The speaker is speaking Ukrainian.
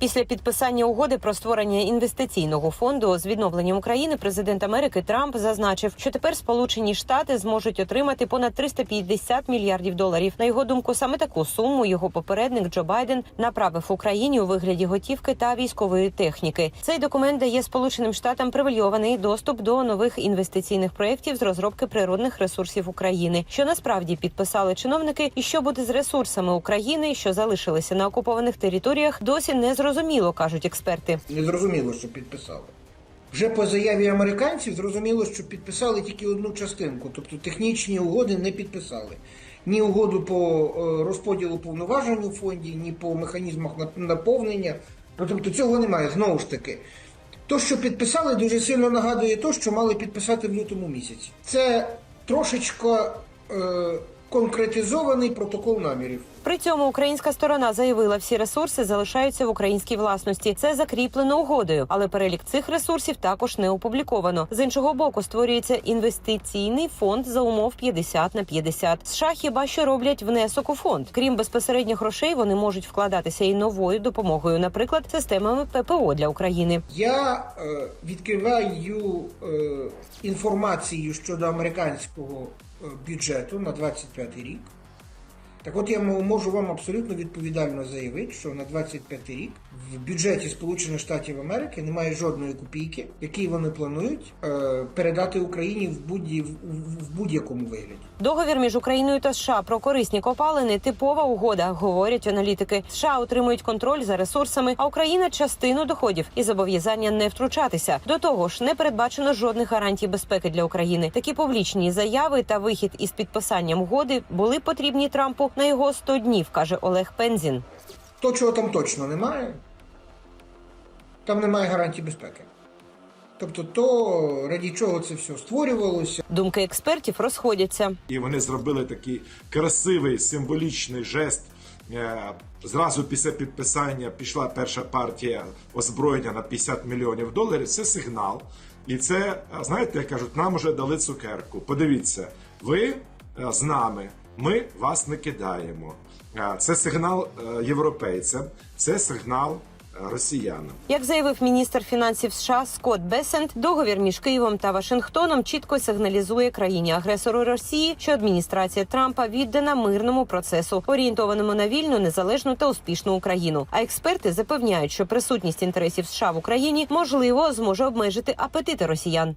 Після підписання угоди про створення інвестиційного фонду з відновленням України президент Америки Трамп зазначив, що тепер Сполучені Штати зможуть отримати понад 350 мільярдів доларів. На його думку, саме таку суму його попередник Джо Байден направив Україні у вигляді готівки та військової техніки. Цей документ дає Сполученим Штатам привільований доступ до нових інвестиційних проєктів з розробки природних ресурсів України, що насправді підписали чиновники, і що буде з ресурсами України, що залишилися на окупованих територіях, досі не зрозуміло, кажуть експерти. Не зрозуміло, що підписали. Вже по заяві американців зрозуміло, що підписали тільки одну частинку, тобто технічні угоди не підписали. Ні угоду по е, розподілу повноважень у фонді, ні по механізмах наповнення. Ну, тобто цього немає. Знову ж таки, то, що підписали, дуже сильно нагадує то, що мали підписати в лютому місяці. Це трошечко е, конкретизований протокол намірів. При цьому українська сторона заявила, всі ресурси залишаються в українській власності. Це закріплено угодою, але перелік цих ресурсів також не опубліковано. З іншого боку, створюється інвестиційний фонд за умов 50 на 50. США хіба що роблять внесок у фонд. Крім безпосередніх грошей, вони можуть вкладатися і новою допомогою, наприклад, системами ППО для України. Я е, відкриваю е, інформацію щодо американського е, бюджету на 25 рік. Так от я можу вам абсолютно відповідально заявити, що на 25 рік в бюджеті Сполучених Штатів Америки немає жодної копійки, які вони планують е, передати Україні в, будь- в, будь-якому вигляді. Договір між Україною та США про корисні копалини типова угода, говорять аналітики. США отримують контроль за ресурсами, а Україна частину доходів і зобов'язання не втручатися. До того ж, не передбачено жодних гарантій безпеки для України. Такі публічні заяви та вихід із підписанням угоди були потрібні Трампу на його 100 днів, каже Олег Пензін. То, чого там точно немає, там немає гарантій безпеки. Тобто, то раді чого це все створювалося, Думки експертів розходяться. І вони зробили такий красивий символічний жест. Е, Зразу після підписання пішла перша партія озброєння на 50 мільйонів доларів. Це сигнал. І це, знаєте, як кажуть, нам вже дали цукерку. Подивіться, ви е, з нами, ми вас не кидаємо. Це сигнал е, європейцям, це сигнал е, росіянам. Як заявив міністр фінансів США Скотт Бесент, договір між Києвом та Вашингтоном чітко сигналізує країні агресору Росії, що адміністрація Трампа віддана мирному процесу, орієнтованому на вільну, незалежну та успішну Україну. А експерти запевняють, що присутність інтересів США в Україні можливо зможе обмежити апетити росіян.